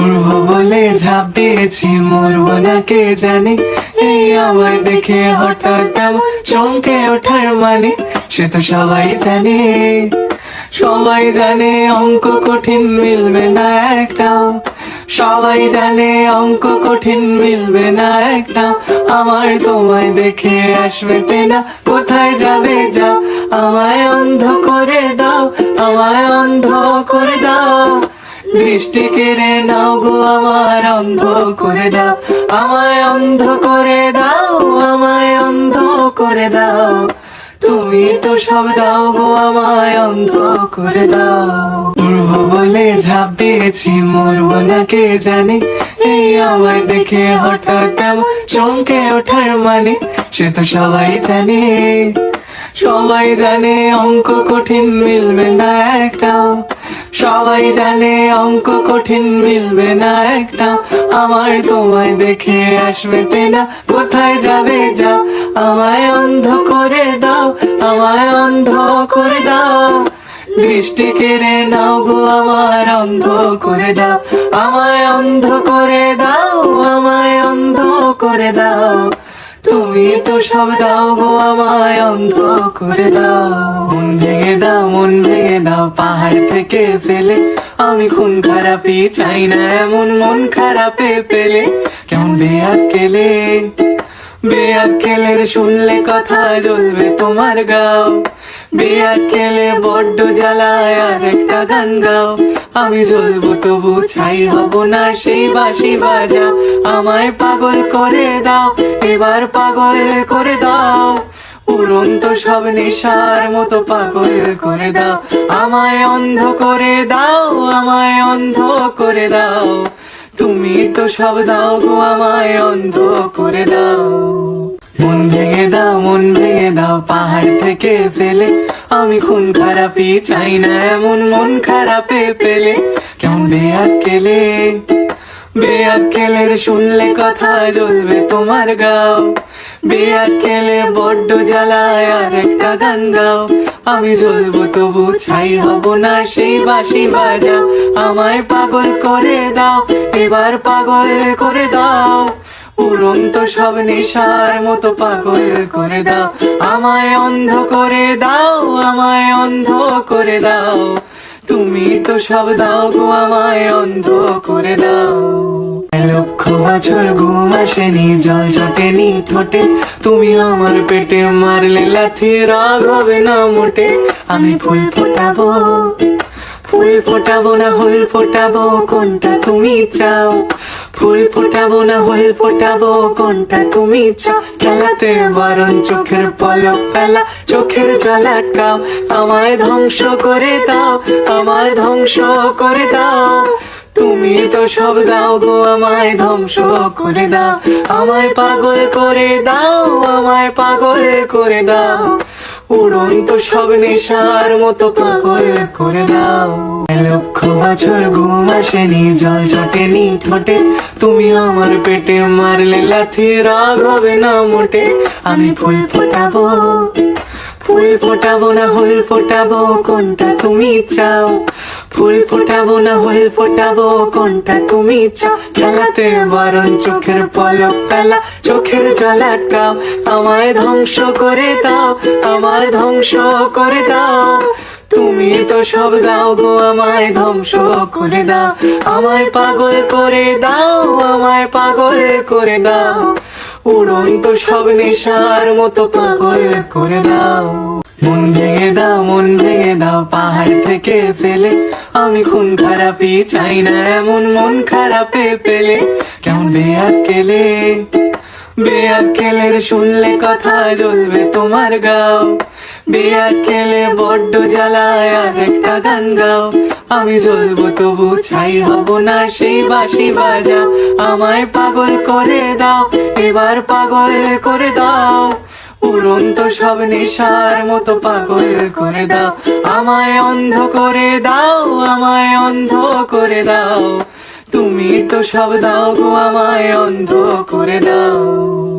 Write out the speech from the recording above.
উড়বো বলে ঝাঁপ দিয়েছি, মরবো না কে জানে। এই আমায় দেখে হঠাৎ চমকে ওঠার মানে সে তো সবাই জানে। সবাই জানে অঙ্ক কঠিন, মিলবে না একটাও। সবাই জানে অঙ্ক কঠিন, মিলবে না একটাও। আমার তোমায় দেখে আসবে না কোথায় যাবে যাও? আমায় অন্ধ করে দাও, আমায় অন্ধ করে দাও। দৃষ্টি কেড়ে নাও গো আমার অন্ধ করে দাও। আমায় অন্ধ করে দাও, আমায় অন্ধ করে দাও। তুমি তো সব দাও গো, আমায় অন্ধ করে দাও। উড়বো বলে ঝাঁপ দিয়েছি, মরবো না কে জানে। এই আমায় দেখে হঠাৎ চমকে ওঠার মানে সে তো সবাই জানে। সবাই জানে অঙ্ক কঠিন, মিলবে না একটাও। সবাই জানে অঙ্ক কঠিন, মিলবে না একটা। আমার তোমায় দেখে আসবে না কোথায় যাবে যা আমায় অন্ধ করে দাও, আমায় অন্ধ করে দাও। দৃষ্টি কেড়ে নাও গো আমার অন্ধ করে দাও। আমায় অন্ধ করে দাও, আমায় অন্ধ করে দাও। তুমি তো সব দাও গো আমায় অন্ধ করে দাও। মন ভেঙে দাও, মন ভেঙে দাও, পাহাড় থেকে ফেলে। আমি খুন খারাপই চাই না, এমন মন খারাপে পেলে। কেমন বেয়াক্কেলে? বেয়াক্কেলের শুনলে কথা জ্বলবে তোমার গাও। বেয়াক্কেলে বড্ড জ্বালায় আর একটা গান গাও। আমি জ্বলবো তবু ছাই হব না, সেই বাঁশি বাজাও। আমায় পাগল করে দাও, এবার পাগল করে দাও। উড়ন্ত সব নেশার মতো পাগল করে দাও। আমায় অন্ধ করে দাও, আমায় অন্ধ করে দাও। তুমি তো সব দাও গো, আমায় অন্ধ করে দাও। মন ভেঙে দাও, মন ভেঙে দাও, পাহাড় থেকে ফেলে আমি খুন খারাপই চাই না, এমন মন খারাপে পেলে কেমন বেয়াক্কেলে বেয়াক্কেলের শুনলে কথা জ্বলবে তোমার গাও। বেয়াক্কেলে বড্ড জ্বালায় আর একটা গান গাও। আমি জ্বলবো তবু ছাই হব না, সেই বাসি বাজাও। আমায় পাগল করে দাও, এবার পাগল করে দাও। উড়ন্ত সব নেশার মতো পাগল করে দাও। আমায় অন্ধ করে দাও, আমায় অন্ধ করে দাও। তুমি তো সব দাও গো, আমায় অন্ধ করে দাও। লক্ষ বছর ঘুম আসেনি, জল চটেনি ঠোঁটে। তুমি আমার পেটে মারলে লাথি, রাগ হবে না মোটে। আমি ফুল ফোটাবো ফুল ফোটাবো না, হল ফোটাবো, কোনটা তুমি চাও? ফুল ফোটাবো না, হল ফোটাবো, কোনটা তুমি চাও? খেলাতে চোখের পলক ফেলা, চোখের জল আমায় ধ্বংস করে দাও, আমায় ধ্বংস করে দাও। তুমি তো সব দাও গো, আমায় ধ্বংস করে দাও। আমায় পাগল করে দাও, আমায় পাগল করে দাও। উড়ন্ত সব নেশার মতো পাগল করে দাও। লক্ষ বছর ঘুম আসেনি, জল চটেনি ঠোঁটে। তুমি আমার পেটে মারলে লাথি, রাগ হবে না মোটে। আমি ফুল ফোটাবো ফুল ফোটাবো না হুল ফোটাবো, কোনটা তুমি চাও? ফুল ফোটাবো না হল ফোটাবো, কোনটা তুমি চাও? খেলাতে বারণ চোখের পলক ফেলা, চোখের জল আমায় ধ্বংস করে দাও, আমায় ধ্বংস করে দাও। তুমি তো সব দাও গো, আমায় ধ্বংস করে দাও। আমায় পাগল করে দাও, আমায় পাগল করে দাও। উড়ন্ত সব নেশার মতো পাগল করে দাও। মন ভেঙে দাও, মন ভেঙে দাও, পাহাড় থেকে ফেলে আমি খুন খারাপই চাই না, এমন মন খারাপে পেলে কেমন বেয়াক্কেলে? বেয়াক্কেলের শুনলে কথা জ্বলবে তোমার গাও। বেয়াক্কেলে বড্ড জ্বালায় আর একটা গান গাও। আমি জ্বলবো তবু ছাই হব না, সেই বাঁশি বাজাও আমায় পাগল করে দাও। এবার পাগল করে দাও। উড়ন্ত সব নেশার মতো পাগল করে দাও। আমায় অন্ধ করে দাও, আমায় অন্ধ করে দাও। তুমি তো সব দাও গো, আমায় অন্ধ করে দাও।